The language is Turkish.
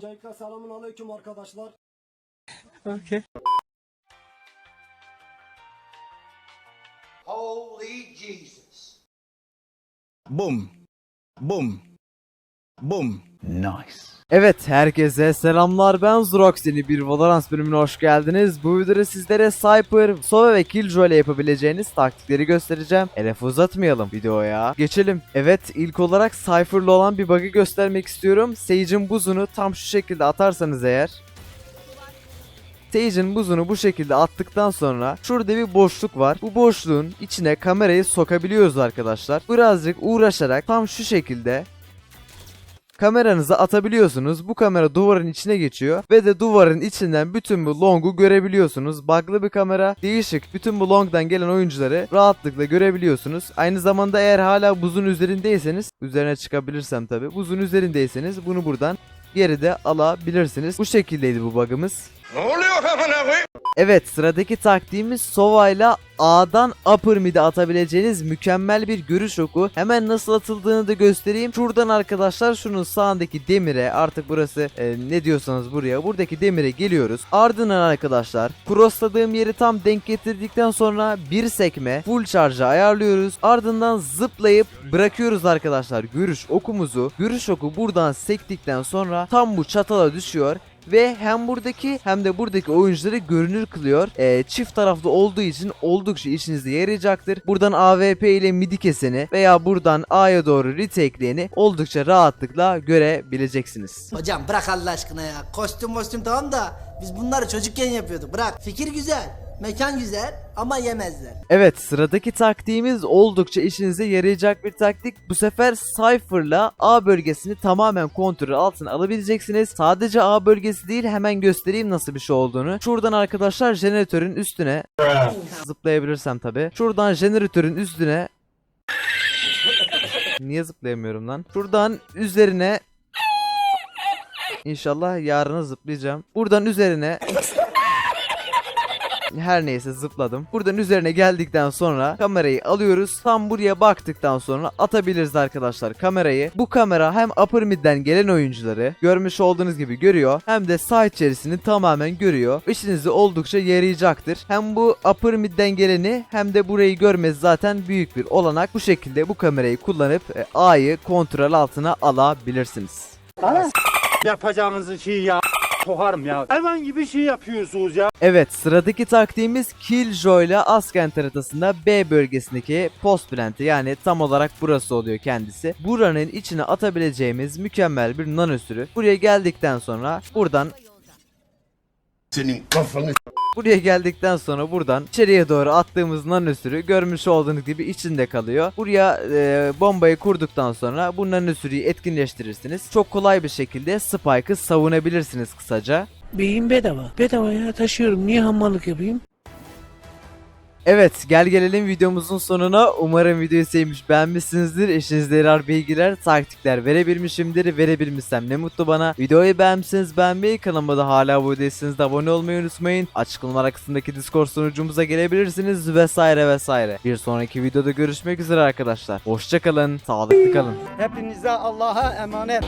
Öncelikle selamun aleyküm arkadaşlar. Okay. Holy Jesus. Boom. Boom. Boom. Evet herkese selamlar ben Zrox yeni bir Valorant bölümüne hoş geldiniz. Bu videoda sizlere Cypher, Sova ve Killjoy ile yapabileceğiniz taktikleri göstereceğim. Elef uzatmayalım videoya. Geçelim. Evet ilk olarak Cypher'lı olan bir bug'ı göstermek istiyorum. Sage'in buzunu tam şu şekilde atarsanız eğer Sage'in buzunu bu şekilde attıktan sonra şurada bir boşluk var. Bu boşluğun içine kamerayı sokabiliyoruz arkadaşlar. Birazcık uğraşarak tam şu şekilde kameranızı atabiliyorsunuz. Bu kamera duvarın içine geçiyor ve de duvarın içinden bütün bu long'u görebiliyorsunuz. Bug'lı bir kamera. Değişik. Bütün bu long'dan gelen oyuncuları rahatlıkla görebiliyorsunuz. Aynı zamanda eğer hala buzun üzerindeyseniz, üzerine çıkabilirsem tabi. Buzun üzerindeyseniz bunu buradan geri de alabilirsiniz. Bu şekildeydi bu bug'ımız. Ne oluyor amına koyayım? Evet sıradaki taktiğimiz Sova ile A'dan upper mid'e atabileceğiniz mükemmel bir görüş oku. Hemen nasıl atıldığını da göstereyim. Şuradan arkadaşlar şunun sağındaki demire artık burası e, ne diyorsanız buraya buradaki demire geliyoruz. Ardından arkadaşlar crossladığım yeri tam denk getirdikten sonra bir sekme full charge'a ayarlıyoruz. Ardından zıplayıp bırakıyoruz arkadaşlar görüş okumuzu. Görüş oku buradan sektikten sonra tam bu çatala düşüyor ve hem buradaki hem de buradaki oyuncuları görünür kılıyor. Ee, çift taraflı olduğu için oldukça işinize yarayacaktır. Buradan AWP ile midi keseni veya buradan A'ya doğru retake'leyeni oldukça rahatlıkla görebileceksiniz. Hocam bırak Allah aşkına ya. Kostüm kostüm tamam da biz bunları çocukken yapıyorduk. Bırak. Fikir güzel. Mekan güzel ama yemezler. Evet sıradaki taktiğimiz oldukça işinize yarayacak bir taktik. Bu sefer Cypher'la A bölgesini tamamen kontrol altına alabileceksiniz. Sadece A bölgesi değil hemen göstereyim nasıl bir şey olduğunu. Şuradan arkadaşlar jeneratörün üstüne zıplayabilirsem tabi. Şuradan jeneratörün üstüne Niye zıplayamıyorum lan? Şuradan üzerine İnşallah yarına zıplayacağım. Buradan üzerine her neyse zıpladım. Buradan üzerine geldikten sonra kamerayı alıyoruz. Tam buraya baktıktan sonra atabiliriz arkadaşlar kamerayı. Bu kamera hem upper mid'den gelen oyuncuları görmüş olduğunuz gibi görüyor. Hem de sağ içerisini tamamen görüyor. İşinize oldukça yarayacaktır. Hem bu upper mid'den geleni hem de burayı görmesi zaten büyük bir olanak. Bu şekilde bu kamerayı kullanıp e, A'yı kontrol altına alabilirsiniz. yapacağınız şeyi ya sokarım ya. Hayvan gibi şey yapıyorsunuz ya. Evet sıradaki taktiğimiz Killjoy ile Askent haritasında B bölgesindeki post plant'i yani tam olarak burası oluyor kendisi. Buranın içine atabileceğimiz mükemmel bir nanosürü. Buraya geldikten sonra buradan Senin kafanı Buraya geldikten sonra buradan içeriye doğru attığımız nanosürü görmüş olduğunuz gibi içinde kalıyor. Buraya e, bombayı kurduktan sonra bu nanosürüyü etkinleştirirsiniz. Çok kolay bir şekilde Spike'ı savunabilirsiniz kısaca. Beyin bedava. Bedava ya taşıyorum. Niye hammallık yapayım? Evet gel gelelim videomuzun sonuna. Umarım videoyu sevmiş beğenmişsinizdir. Eşinizde yarar bilgiler, taktikler verebilmişimdir. Verebilmişsem ne mutlu bana. Videoyu beğenmişseniz beğenmeyi, kanalıma da hala abone değilseniz de abone olmayı unutmayın. Açıklamalar kısmındaki Discord sunucumuza gelebilirsiniz vesaire vesaire. Bir sonraki videoda görüşmek üzere arkadaşlar. Hoşçakalın, sağlıklı kalın. Hepinize Allah'a emanet.